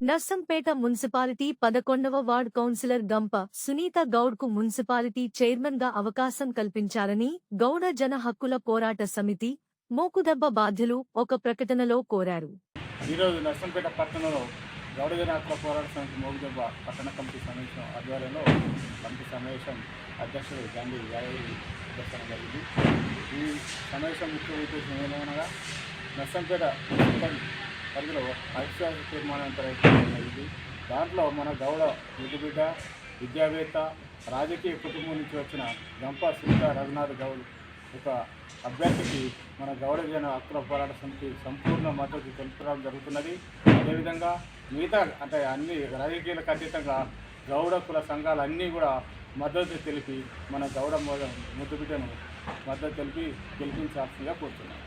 Narsampet municipality పదకొండవ ward councillor Gampa Sunitha గౌడ్కు municipality చైర్మన్గా అవకాశం కల్పించాలని గౌడ జన హక్కుల పోరాట సమితి మోకుదెబ్బ బాధ్యులు ఒక ప్రకటనలో కోరారు. ఈరోజు నర్సంపేట పట్టణంలో గౌడ జన హక్కుల పోరాట సమితి మోకుదెబ్బ పట్టణ కమిటీ సమావేశం ఆధ్వర్యంలో కమిటీ సమావేశం అధ్యక్షుడు గాంధీ యాదగిరి అధ్యక్షన జరిగింది. ఈ సమావేశం ముఖ్య ఉద్దేశం ఏమనగా నర్సంపేట మున్సిపల్ పరిధిలో అవిశ్వాస తీర్మానం జరిగింది దాంట్లో మన గౌడ ముద్దుబిడ్డ విద్యావేత్త రాజకీయ కుటుంబం నుంచి వచ్చిన గంప సునీత రఘునాథ్ గౌడ్ ఒక అభ్యర్థికి మన గౌడజన హక్కుల పోరాట సమితి సంపూర్ణ మద్దతు తెలుపడం జరుగుతున్నది. అదేవిధంగా మిగతా అంటే అన్ని రాజకీయాలకు అతీతంగా గౌడ కుల సంఘాలు అన్నీ కూడా మద్దతు తెలిపి మన గౌడ ముద్దుబిడ్డను మద్దతు తెలిపి గెలిపించాల్సిందిగా కోరుతున్నాను